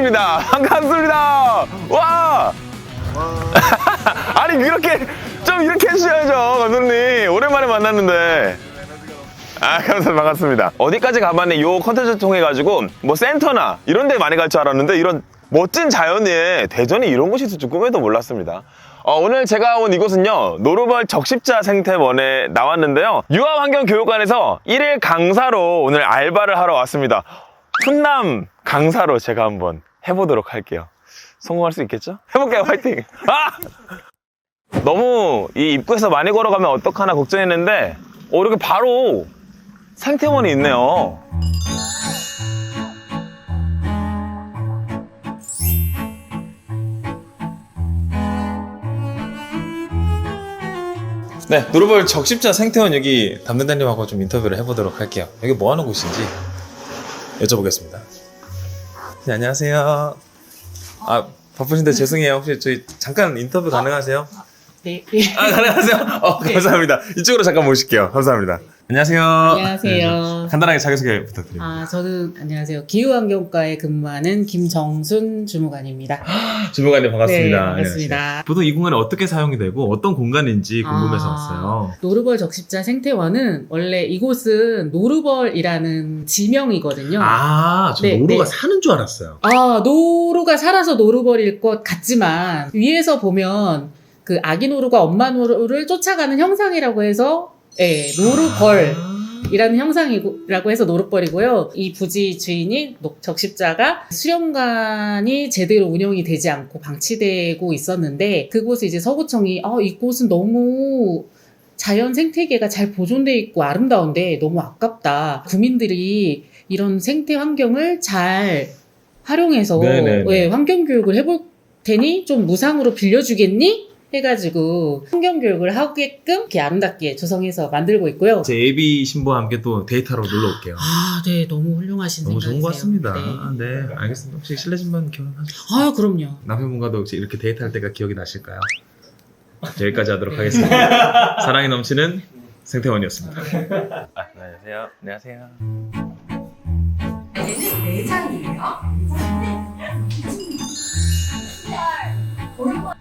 이상학입니다. 반갑습니다. 와! 아니, 이렇게, 좀 이렇게 해주셔야죠, 감독님. 오랜만에 만났는데. 아, 감사합니다. 반갑습니다. 어디까지 가봤니? 요 컨텐츠 통해가지고, 뭐 센터나 이런 데 많이 갈 줄 알았는데, 이런 멋진 자연에 대전에 이런 곳이 있을 줄 꿈에도 몰랐습니다. 어, 오늘 제가 온 이곳은요, 노르벌 적십자 생태원에 나왔는데요. 유아환경교육관에서 1일 강사로 오늘 알바를 하러 왔습니다. 훈남 강사로 제가 한번 해보도록 할게요. 성공할 수 있겠죠? 해볼게요, 화이팅! 아! 너무 이 입구에서 많이 걸어가면 어떡하나 걱정했는데, 어, 이렇게 바로 생태원이 있네요. 네, 노르벌 적십자 생태원 여기 담당자님하고 좀 인터뷰를 해보도록 할게요. 여기 뭐 하는 곳인지 여쭤보겠습니다. 네, 안녕하세요. 아, 바쁘신데 죄송해요. 혹시 저희 잠깐 인터뷰 가능하세요? 네. 아, 가능하세요? 어, 감사합니다. 이쪽으로 잠깐 모실게요. 감사합니다. 안녕하세요. 안녕하세요. 네, 간단하게 자기소개 부탁드립니다. 아, 저는 안녕하세요. 기후환경과에 근무하는 김정순 주무관입니다. 주무관님 반갑습니다. 네, 반갑습니다. 안녕하세요. 보통 이 공간이 어떻게 사용이 되고 어떤 공간인지 궁금해서 아, 왔어요. 노르벌 적십자 생태원은 원래 이곳은 노르벌이라는 지명이거든요. 아, 저 네, 노루가 네. 사는 줄 알았어요. 아, 노루가 살아서 노르벌일 것 같지만 위에서 보면 그 아기 노루가 엄마 노루를 쫓아가는 형상이라고 해서 예, 노르벌 이라는 형상이라고 해서 노릇벌이고요. 이 부지 주인이 녹- 적십자가 수련관이 제대로 운영이 되지 않고 방치되고 있었는데 그곳에 이제 서구청이 아, 이곳은 너무 자연 생태계가 잘 보존돼 있고 아름다운데 너무 아깝다. 국민들이 이런 생태 환경을 잘 활용해서 네네네. 예, 환경 교육을 해볼 테니 좀 무상으로 빌려주겠니? 해가지고 환경 교육을 하게끔 이렇게 아름답게 조성해서 만들고 있고요. 제 예비 신부와 함께 또 데이터로 놀러 올게요. 아, 네, 너무 훌륭하신 너무 좋은 것 생각이세요. 같습니다. 네. 알겠습니다. 혹시 실례지만 결혼하셨어요? 아, 그럼요. 남편분과도 혹시 이렇게 데이트할 때가 기억이 나실까요? 여기까지 하도록 하겠습니다. 사랑이 넘치는 생태원이었습니다. 아, 안녕하세요. 안녕하세요. 얘는 내장이에요. 그리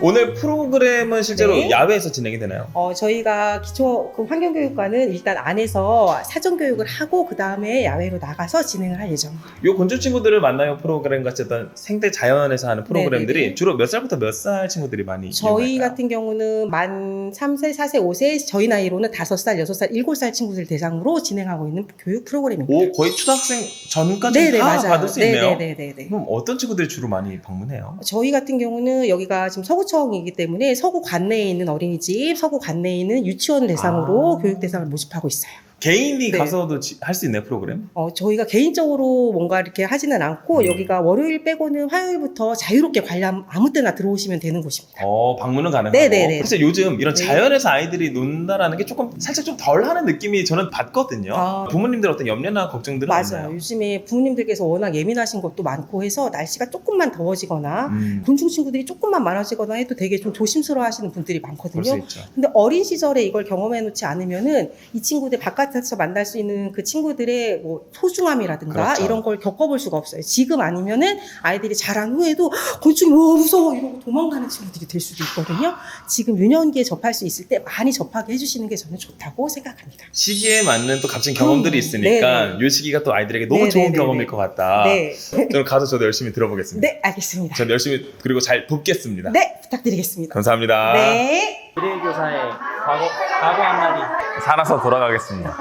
오늘 프로그램은 실제로 네. 야외에서 진행이 되나요? 어, 저희가 기초 그 환경교육과는 일단 안에서 사전교육을 하고 그 다음에 야외로 나가서 진행을 할 예정입니다. 요 건조 친구들을 만나요 프로그램 같이 어떤 생태 자연에서 하는 프로그램들이 네네네. 주로 몇 살부터 몇 살 친구들이 많이 저희 이용할까요? 같은 경우는 만 3세, 4세, 5세, 저희 나이로는 5살, 6살, 7살 친구들 대상으로 진행하고 있는 교육 프로그램입니다. 오 거의 초등학생 전까지 네네, 다 맞아요. 받을 수 있네요. 네네네네. 그럼 어떤 친구들이 주로 많이 방문해요? 저희 같은 경우는 여기가 지금 서구 청이기 때문에 서구 관내에 있는 어린이집, 서구 관내에 있는 유치원 대상으로 아. 교육 대상을 모집하고 있어요. 개인이 네. 가서도 할 수 있나요 프로그램? 어, 저희가 개인적으로 뭔가 이렇게 하지는 않고 음. 여기가 월요일 빼고는 화요일부터 자유롭게 관람 아무 때나 들어오시면 되는 곳입니다. 어 방문은 가능하고. 네네네. 사실 요즘 이런 네. 자연에서 아이들이 논다라는 게 조금 살짝 좀 덜 하는 느낌이 저는 받거든요. 아. 부모님들 어떤 염려나 걱정들은 맞아요. 없나요? 요즘에 부모님들께서 워낙 예민하신 것도 많고 해서 날씨가 조금만 더워지거나 음, 곤충 친구들이 조금만 많아지거나 해도 되게 좀 조심스러워 하시는 분들이 그럴 수 많거든요. 있죠. 근데 어린 시절에 이걸 경험해 놓지 않으면은 이 친구들 바깥 에서 만날 수 있는 그 친구들의 뭐 소중함이라든가 그렇죠. 이런 걸 겪어볼 수가 없어요. 지금 아니면은 아이들이 자란 후에도 곤충이 뭐 무서워 이러고 도망가는 친구들이 될 수도 있거든요. 지금 유년기에 접할 수 있을 때 많이 접하게 해주시는 게 저는 좋다고 생각합니다. 시기에 맞는 또 값진 경험들이 음, 있으니까 네네. 이 시기가 또 아이들에게 너무 네네네네. 좋은 경험일 것 같다. 네, 저는 가서 저도 열심히 들어보겠습니다. 네 알겠습니다. 저는 열심히 그리고 잘 돕겠습니다. 네 부탁드리겠습니다. 감사합니다. 네. 미래교사의 과거, 과거 한마디. 살아서 돌아가겠습니다.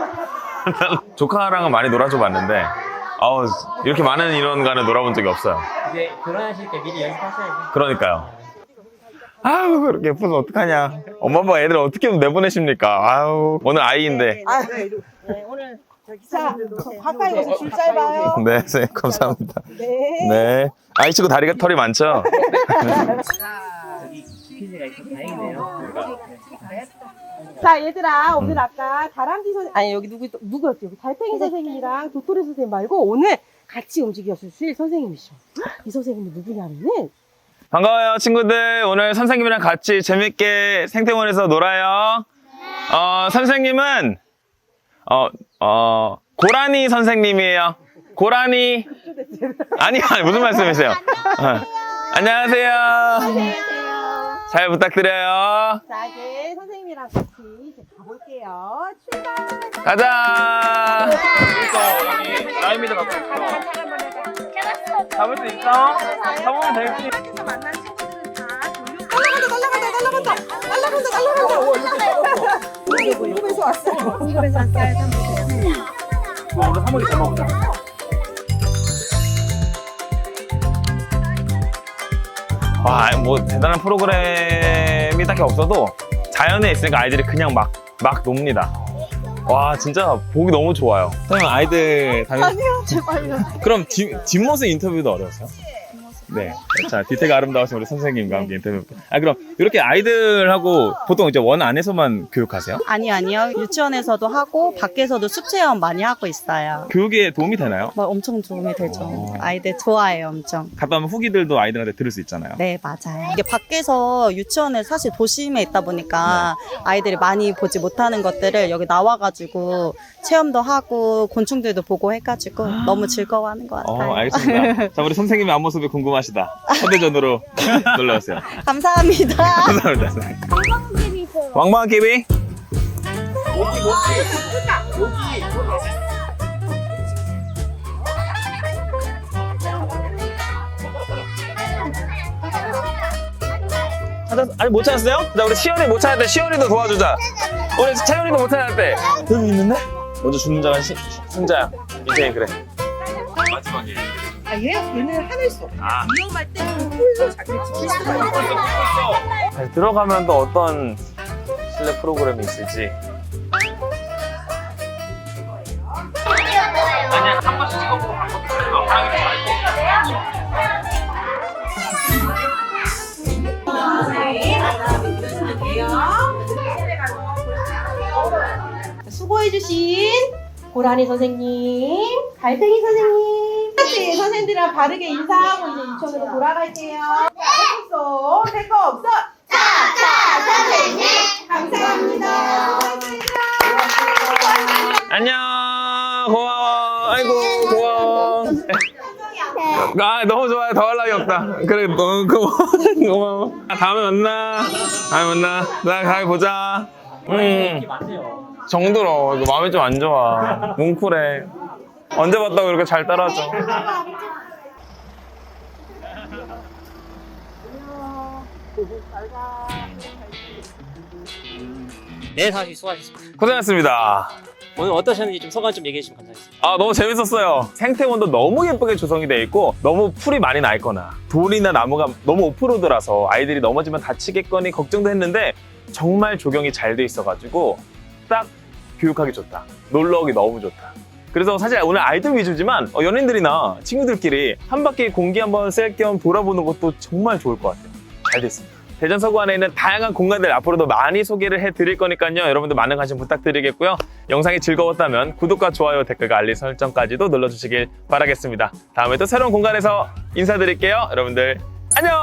조카랑은 많이 놀아줘 봤는데, 아우, 이렇게 많은 인원과는 놀아본 적이 없어요. 이제 결혼하실 때 미리 연습하셔야죠. 그러니까요. 아우, 그렇게 예쁘면 어떡하냐. 엄마, 아빠 애들 어떻게 내보내십니까? 아우, 오늘 아이인데. 자 가까이 오서 줄 짧아요. 네, 선생님, 감사합니다. 네. 네. 아이 친구 다리가 털이 많죠? 저기 퀴즈가 있어 다행이네요. 자 얘들아 오늘 아까 다람쥐 선 아니 여기 누구 누구였지 여기 달팽이 선생님이랑 도토리 선생님 말고 오늘 같이 움직여 주실 선생님이셔 이 선생님이 누구냐면은 반가워요, 친구들. 오늘 선생님이랑 같이 재밌게 생태원에서 놀아요. 어, 선생님은, 어, 어, 고라니 선생님이에요. 고라니. 아니, 아니, 무슨 말씀이세요? 어. 안녕하세요. 잘 부탁드려요. 자, 이제 선생님이랑 같이 이제 가볼게요. 출발! 가자. 여기 라임이도 갖고 있어. 잡을 수 있어? 잡으면 되겠지. 만난 친구들은 다 날라간다, 날라간다, 날라간다, 날라간다, 날라간다. 궁금해서 왔어요. 궁금해서 왔어요. 오늘 사모님 잘 먹자. 와, 뭐 대단한 프로그램이 딱히 없어도 자연에 있으니까 아이들이 그냥 막, 막 놉니다. 와, 진짜 보기 너무 좋아요. 선생님, 아이들 다니 아니요, 제발요. 그럼 뒷, 뒷모습 인터뷰도 어려웠어요? 네. 자, 뒤태가 아름다우신 우리 선생님과 함께 인터뷰. 아, 그럼 이렇게 아이들하고 보통 이제 원 안에서만 교육하세요? 아니요, 아니요. 유치원에서도 하고 밖에서도 숲체험 많이 하고 있어요. 교육에 도움이 되나요? 뭐 엄청 도움이 되죠. 어. 아이들 좋아해요, 엄청. 갔다 오면 후기들도 아이들한테 들을 수 있잖아요. 네, 맞아요. 이게 밖에서 유치원에 사실 도심에 있다 보니까 아이들이 많이 보지 못하는 것들을 여기 나와가지고 체험도 하고 곤충들도 보고 해가지고 너무 즐거워하는 것 같아요. 어, 알겠습니다. 자, 우리 선생님의 앞모습이 궁금 하시다. 초대전으로 놀러 오세요. 감사합니다. 감사합니다. 선생님. 왕방한 끼비? 찾았, 아니 못 찾았어요? 자 우리 시연이 못 찾았대 시연이도 도와주자 우리 채연이도 못 찾았대 여기 있는데? 먼저 죽는 자가 시, 승자야 인생이 그래 아, 얘, 얘는 하늘 속. 아. 위험할 때 홀로 자기를 지킬 수가 있어. 잘 들어가면 또 어떤 실내 프로그램이 있을지 아니야 한 번씩 찍어보고 수고해주신 고라니 선생님, 달팽이 선생님, 같이 선생님들이랑 바르게 인사하고 이제 유치원으로 돌아갈게요. 없어, 할거 없어. 차차 선생님, 감사합니다. 안녕. 고마워. 아이고 고마워. 아 너무 좋아요. 더 할 나위 없다. 그래 너무 고마워. 고마워. 아, 다음에 만나. 다음에 만나. 나 다음에 보자. 음. 정들어 이거 마음이 좀 안 좋아. 뭉클해 언제 봤다고 이렇게 잘 따라줘 네, 사실 수고하셨습니다. 고생하셨습니다. 오늘 어떠셨는지 좀 소감 좀 얘기해 주시면 감사하겠습니다. 아 너무 재밌었어요. 생태원도 너무 예쁘게 조성이 돼 있고 너무 풀이 많이 나 있거나 돌이나 나무가 너무 오프로드라서 아이들이 넘어지면 다치겠거니 걱정도 했는데 정말 조경이 잘 돼 있어가지고 딱 교육하기 좋다. 놀러 오기 너무 좋다 그래서 사실 오늘 아이들 위주지만 어, 연인들이나 친구들끼리 한 바퀴 공기 한번 쐴 겸 돌아보는 것도 정말 좋을 것 같아요. 잘 됐습니다. 대전 서구 안에 있는 다양한 공간들 앞으로도 많이 소개를 해드릴 거니까요. 여러분들 많은 관심 부탁드리겠고요. 영상이 즐거웠다면 구독과 좋아요 댓글과 알림 설정까지도 눌러주시길 바라겠습니다. 다음에 또 새로운 공간에서 인사드릴게요. 여러분들 안녕